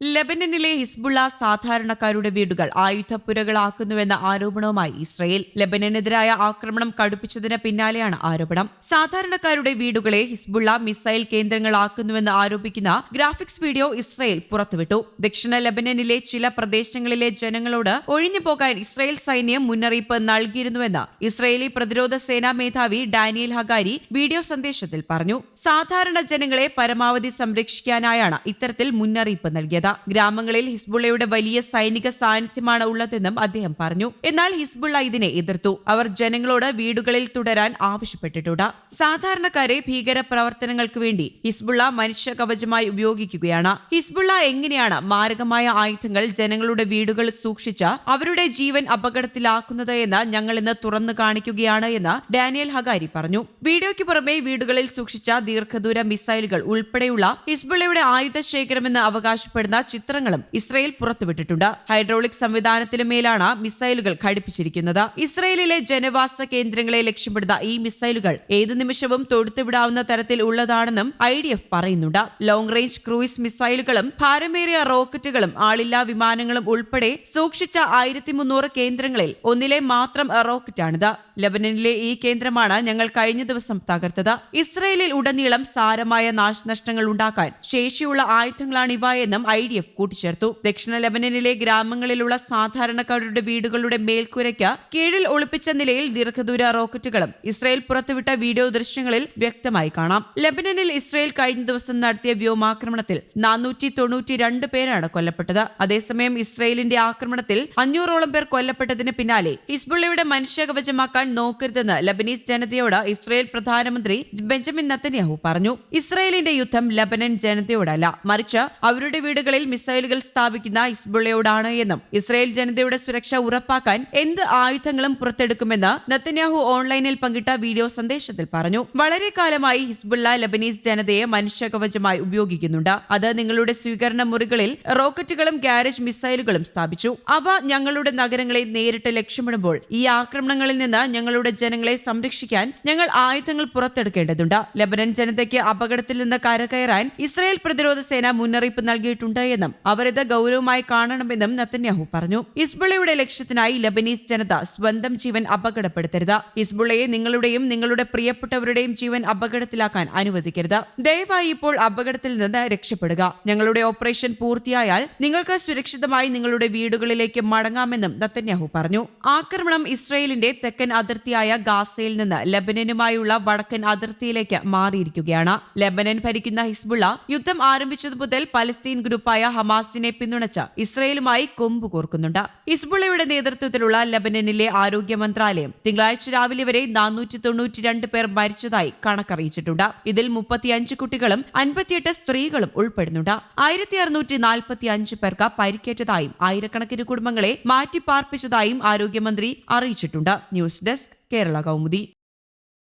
ലെബനനിലെ Hezbollah സാധാരണക്കാരുടെ വീടുകൾ ആയുധപ്പുരകളാക്കുന്നുവെന്ന ആരോപണവുമായി ഇസ്രയേൽ ലെബനനെതിരായ ആക്രമണം കടുപ്പിച്ചതിന് പിന്നാലെയാണ് ആരോപണം. സാധാരണക്കാരുടെ വീടുകളെ ഹിസ്ബുള്ള മിസൈൽ കേന്ദ്രങ്ങളാക്കുന്നുവെന്ന് ആരോപിക്കുന്ന ഗ്രാഫിക്സ് വീഡിയോ ഇസ്രയേൽ പുറത്തുവിട്ടു. ദക്ഷിണ ലെബനനിലെ ചില പ്രദേശങ്ങളിലെ ജനങ്ങളോട് ഒഴിഞ്ഞു പോകാൻ ഇസ്രയേൽ സൈന്യം മുന്നറിയിപ്പ് നൽകിയിരുന്നുവെന്ന് ഇസ്രയേലി പ്രതിരോധ സേനാ മേധാവി ഡാനിയൽ ഹഗാരി വീഡിയോ സന്ദേശത്തിൽ പറഞ്ഞു. സാധാരണ ജനങ്ങളെ പരമാവധി സംരക്ഷിക്കാനായാണ് ഇത്തരത്തിൽ മുന്നറിയിപ്പ് നൽകിയത്. ഗ്രാമങ്ങളിൽ ഹിസ്ബുള്ളയുടെ വലിയ സൈനിക സാന്നിധ്യമാണ് ഉള്ളതെന്നും അദ്ദേഹം പറഞ്ഞു. എന്നാൽ ഹിസ്ബുള്ള ഇതിനെ എതിർത്തു. അവർ ജനങ്ങളോട് വീടുകളിൽ തുടരാൻ ആവശ്യപ്പെട്ടിട്ടുണ്ട്. സാധാരണക്കാരെ ഭീകര പ്രവർത്തനങ്ങൾക്ക് വേണ്ടി ഹിസ്ബുള്ള മനുഷ്യ കവചമായി ഉപയോഗിക്കുകയാണ്. ഹിസ്ബുള്ള എങ്ങനെയാണ് മാരകമായ ആയുധങ്ങൾ ജനങ്ങളുടെ വീടുകൾ സൂക്ഷിച്ച് അവരുടെ ജീവൻ അപകടത്തിലാക്കുന്നത് എന്ന് ഞങ്ങൾ ഇന്ന് തുറന്നു കാണിക്കുകയാണ് എന്ന് ഡാനിയൽ ഹഗാരി പറഞ്ഞു. വീഡിയോയ്ക്ക് പുറമെ വീടുകളിൽ സൂക്ഷിച്ച ദീർഘദൂര മിസൈലുകൾ ഉൾപ്പെടെയുള്ള ഹിസ്ബുള്ളയുടെ ആയുധ ശേഖരമെന്ന് അവകാശപ്പെടുന്ന ചിത്രങ്ങളും ഇസ്രയേൽ പുറത്തുവിട്ടിട്ടുണ്ട്. ഹൈഡ്രോളിക് സംവിധാനത്തിനു മേലാണ് മിസൈലുകൾ ഘടിപ്പിച്ചിരിക്കുന്നത്. ഇസ്രയേലിലെ ജനവാസ കേന്ദ്രങ്ങളെ ലക്ഷ്യമിടുന്ന ഈ മിസൈലുകൾ ഏതു നിമിഷവും തൊടുത്തുവിടാവുന്ന തരത്തിൽ ഉള്ളതാണെന്നും ഐ ഡി എഫ് പറയുന്നുണ്ട്. ലോങ് റേഞ്ച് ക്രൂയിസ് മിസൈലുകളും ഭാരമേറിയ റോക്കറ്റുകളും ആളില്ലാ വിമാനങ്ങളും ഉൾപ്പെടെ സൂക്ഷിച്ച ആയിരത്തി മുന്നൂറ് കേന്ദ്രങ്ങളിൽ ഒന്നിലെ മാത്രം റോക്കറ്റാണിത്. ലബനനിലെ ഈ കേന്ദ്രമാണ് ഞങ്ങൾ കഴിഞ്ഞ ദിവസം തകർത്തത്. ഇസ്രയേലിൽ ഉടനീളം സാരമായ നാശനഷ്ടങ്ങൾ ഉണ്ടാക്കാൻ ശേഷിയുള്ള ആയുധങ്ങളാണിവ എന്നും ഐ ഡി എഫ് കൂട്ടിച്ചേർത്തു. ദക്ഷിണ ലബനനിലെ ഗ്രാമങ്ങളിലുള്ള സാധാരണക്കാരുടെ വീടുകളുടെ മേൽക്കൂരയ്ക്ക് കീഴിൽ ഒളിപ്പിച്ച നിലയിൽ ദീർഘദൂര റോക്കറ്റുകളും ഇസ്രയേൽ പുറത്തുവിട്ട വീഡിയോ ദൃശ്യങ്ങളിൽ വ്യക്തമായി കാണാം. ലബനനിൽ ഇസ്രയേൽ കഴിഞ്ഞ ദിവസം നടത്തിയ വ്യോമാക്രമണത്തിൽ നാനൂറ്റി തൊണ്ണൂറ്റി രണ്ട് പേരാണ് കൊല്ലപ്പെട്ടത്. അതേസമയം ഇസ്രയേലിന്റെ ആക്രമണത്തിൽ അഞ്ഞൂറോളം പേർ കൊല്ലപ്പെട്ടതിന് പിന്നാലെ ഹിസ്ബുള്ളയുടെ മനുഷ്യകവചമാക്കാൻ നോക്കരുതെന്ന് ലബനീസ് ജനതയോട് ഇസ്രയേൽ പ്രധാനമന്ത്രി ബെഞ്ചമിൻ നത്തന്യാഹു പറഞ്ഞു. ഇസ്രയേലിന്റെ യുദ്ധം ലബനൻ ജനതയോടല്ല മറിച്ച് അവരുടെ വീടുകളിൽ മിസൈലുകൾ സ്ഥാപിക്കുന്ന ഹിസ്ബുള്ളയോടാണ് എന്നും ഇസ്രയേൽ ജനതയുടെ സുരക്ഷ ഉറപ്പാക്കാൻ എന്ത് ആയുധങ്ങളും പുറത്തെടുക്കുമെന്ന് നത്തന്യാഹു ഓൺലൈനിൽ പങ്കിട്ട വീഡിയോ സന്ദേശത്തിൽ പറഞ്ഞു. വളരെ കാലമായി ഹിസ്ബുള്ള ലബനീസ് ജനതയെ മനുഷ്യകവചമായി ഉപയോഗിക്കുന്നുണ്ട്. അത് നിങ്ങളുടെ സ്വീകരണ മുറികളിൽ റോക്കറ്റുകളും ഗാരേജ് മിസൈലുകളും സ്ഥാപിച്ചു. അവ ഞങ്ങളുടെ നഗരങ്ങളെ നേരിട്ട് ലക്ഷ്യമിടുമ്പോൾ ഈ ആക്രമണങ്ങളിൽ നിന്ന് ഞങ്ങളുടെ ജനങ്ങളെ സംരക്ഷിക്കാൻ ഞങ്ങൾ ആയുധങ്ങൾ പുറത്തെടുക്കേണ്ടതുണ്ട്. ലബനൻ ജനതയ്ക്ക് അപകടത്തിൽ നിന്ന് കരകയറാൻ ഇസ്രായേൽ പ്രതിരോധ സേന മുന്നറിയിപ്പ് നൽകിയിട്ടുണ്ട് എന്നും അവരത് ഗൗരവമായി കാണണമെന്നും നത്തന്യാഹു പറഞ്ഞു. ഇസ്ബുള്ളയുടെ ലക്ഷ്യത്തിനായി ലബനീസ് ജനത സ്വന്തം ജീവൻ അപകടപ്പെടുത്തരുത്. ഇസ്ബുള്ളയെ നിങ്ങളുടെയും നിങ്ങളുടെ പ്രിയപ്പെട്ടവരുടെയും ജീവൻ അപകടത്തിലാക്കാൻ അനുവദിക്കരുത്. ദയവായി ഇപ്പോൾ അപകടത്തിൽ നിന്ന് രക്ഷപ്പെടുക. ഞങ്ങളുടെ ഓപ്പറേഷൻ പൂർത്തിയായാൽ നിങ്ങൾക്ക് സുരക്ഷിതമായി നിങ്ങളുടെ വീടുകളിലേക്ക് മടങ്ങാമെന്നും നത്തന്യാഹു പറഞ്ഞു. ആക്രമണം ഇസ്രയേലിന്റെ തെക്കൻ അതിർത്തിയായ ഗാസയിൽ നിന്ന് ലബനനുമായുള്ള വടക്കൻ അതിർത്തിയിലേക്ക് മാറിയിരിക്കുകയാണ്. ലബനൻ ഭരിക്കുന്ന ഹിസ്ബുള്ള യുദ്ധം ആരംഭിച്ചതു മുതൽ പലസ്തീൻ ഗ്രൂപ്പായ ഹമാസിനെ പിന്തുണച്ച ഇസ്രയേലുമായി കൊമ്പ് കോർക്കുന്നുണ്ട്. ഇസ്ബുളയുടെ നേതൃത്വത്തിലുള്ള ലബനനിലെ ആരോഗ്യ മന്ത്രാലയം തിങ്കളാഴ്ച രാവിലെ വരെ നാനൂറ്റി തൊണ്ണൂറ്റിരണ്ട് പേർ മരിച്ചതായി കണക്കറിയിച്ചിട്ടുണ്ട്. ഇതിൽ മുപ്പത്തിയഞ്ച് കുട്ടികളും അൻപത്തിയെട്ട് സ്ത്രീകളും ഉൾപ്പെടുന്നുണ്ട്. ആയിരത്തി അറുന്നൂറ്റി നാൽപ്പത്തി അഞ്ച് പേർക്ക് പരിക്കേറ്റതായും ആയിരക്കണക്കിന് കുടുംബങ്ങളെ മാറ്റിപ്പാർപ്പിച്ചതായും ആരോഗ്യമന്ത്രി അറിയിച്ചിട്ടുണ്ട്. News desk Kerala Kaumudi.